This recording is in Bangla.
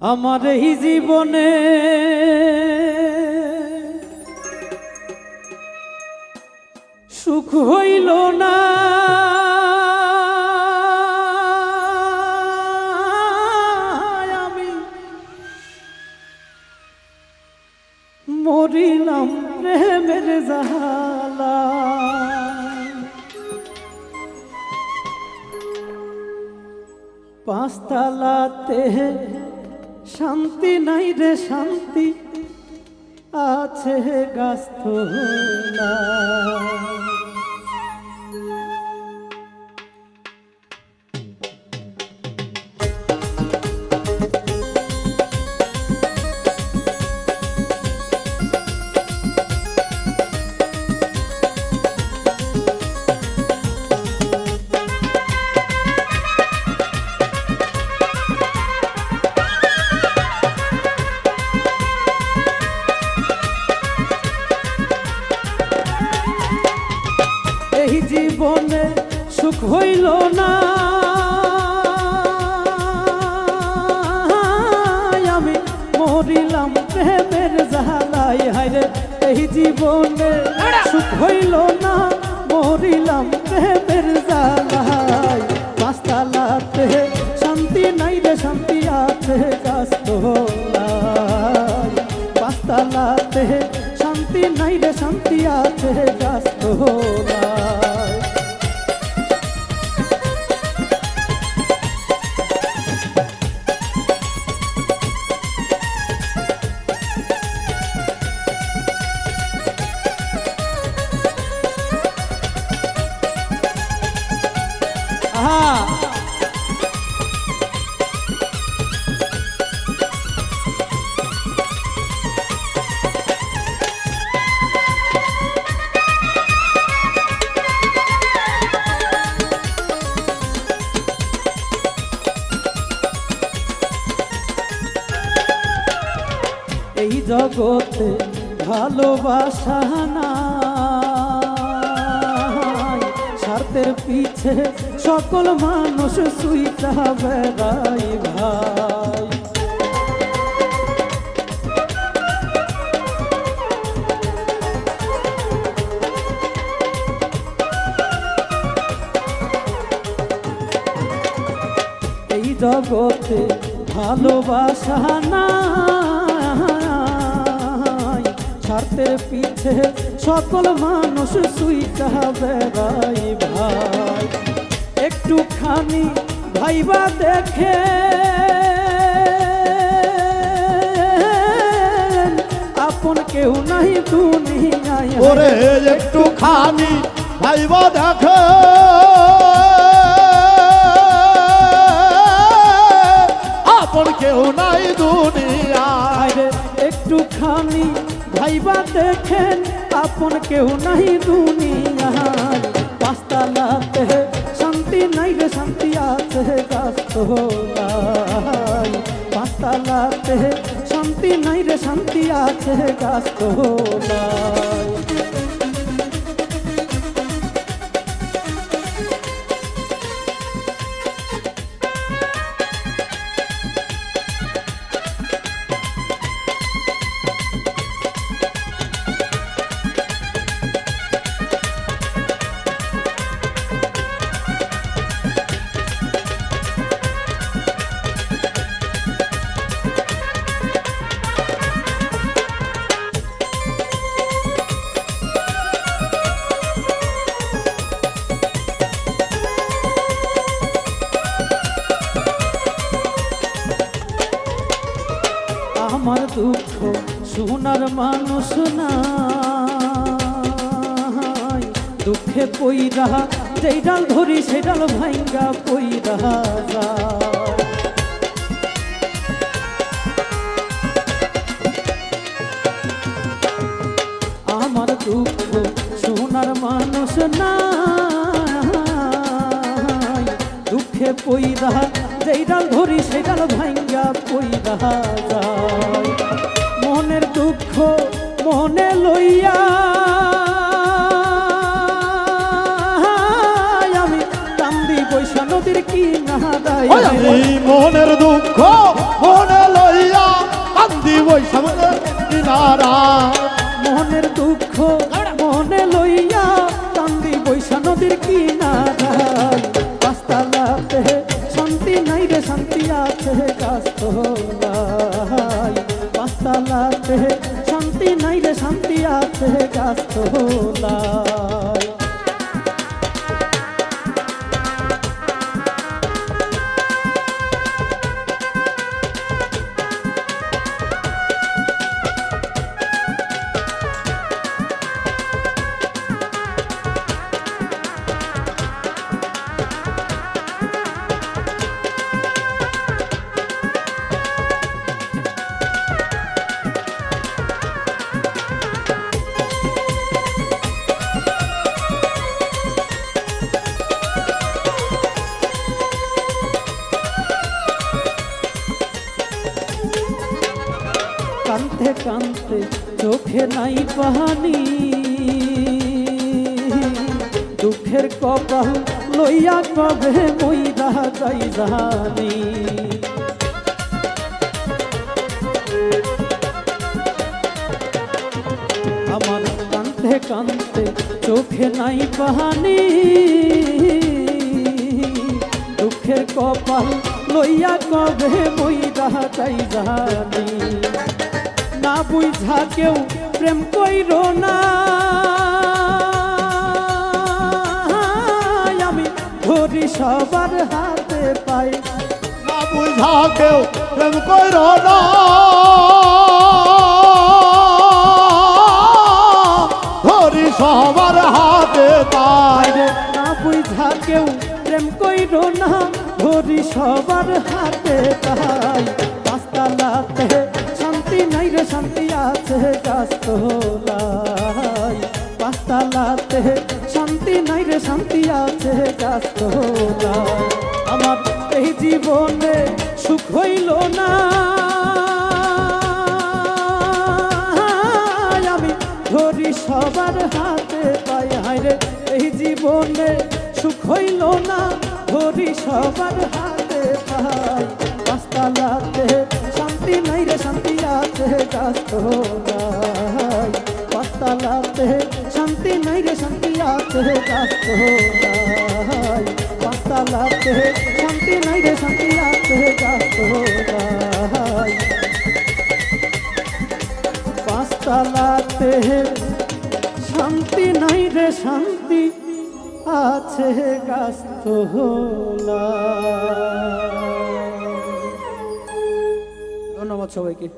আমার এই জীবনে। সুখ হইল না। আমি মরিলাম প্রেমের জাহালা। পাঁচতলাতে শান্তি নাই রে শান্তি আছে গাছতলা এই হইল না। আমি মরিলাম প্রেমের জাহালাই হাইরে এই জীবনে সুখ হইল না মরিলাম প্রেমের জাহালাই পাঁচতালাতে শান্তি নাই রে শান্তি আছে গাছতলায় পাঁচতালাতে শান্তি নাই রে শান্তি আছে গাছতলায় এই জগতে ভালোবাসা নাই। স্বার্থের পিছে সকল মানুষ সুইটা বেড়াই ভাই। এই জগতে ভালোবাসা নাই। স্বার্থের পিছে সকল মানুষ সুইটা বেড়াই ভাই একটুখানি ভাইবা দেখে আপন কেউ নাই দুনিয়ায়। ওরে একটু খানি ভাইব দেখে। আপন কেউ নাই দুনিয়ায়। আরে একটুখানি ভাইবা দেখেন, আপন কেউ নাই দুনিয়ায় পাঁচতালাতে শান্তি নাই রে, শান্তি আছে গাছতলায়। পাঁচতালাতে শান্তি নাই রে, শান্তি আছে গাছতলায়। আমার দুঃখ শোনার মানুষ নাই। দুঃখে পইরা যেই ডাল ধরি, সেই ডাল ভাঙ্গা পইরা যায়। আমার দুঃখ শোনার মানুষ না দুঃখে পইরা যেই ডাল ধরি, সেই ডাল ভাঙ্গা পইরা যায়। আমি মনের দুঃখ মনে লই বৈষম্যের কিনারা মনের দুঃখ মনে লইয়া কান্দি বৈশা নদীর কিনারায়। পাঁচতালাতে শান্তি নাই রে, শান্তি আছে গাছতলায়। পাঁচতালাতে শান্তি নাই রে, শান্তি আছে গাছতলায়। কান্তে কান্তে চোখে নাই পাহানি। দুঃখের কপাল লইয়া কবে মইরা যাই জানি। আমার কান্তে কান্তে চোখে নাই পাহানি। দুঃখের কপাল লইয়া কবে মইরা যাই জানি। বুঝা কেউ প্রেম কইর না। আমি ধরি সবার হাতে পাই। না বুঝা কেউ প্রেম কইর না। ধরি সবার হাতে রে না বুঝা কেউ প্রেম কইর না। ধরি সবার হাতে পাই। আছে গাছতলাই পাঁচতালাতে শান্তি নাই রে, শান্তি আছে গাছতলাই আমার এই জীবনে সুখ হইল না। আমি ধরি সবার হাতে পাই হায়রে এই জীবনে সুখ হইল না। ধরি সবার হাতে পাই পাঁচতালাতে শান্তি নাই রে, শান্তি আছে গাছতলায় পাঁচতালাতে শান্তি নাই রে, শান্তি আছে গাছতলায় পাঁচতালাতে শান্তি নাই রে, শান্তি আছে গাছতলায় পাঁচতলাতে শান্তি নাই রে, শান্তি আছে গাছ ধন্যবাদ সবাইকে।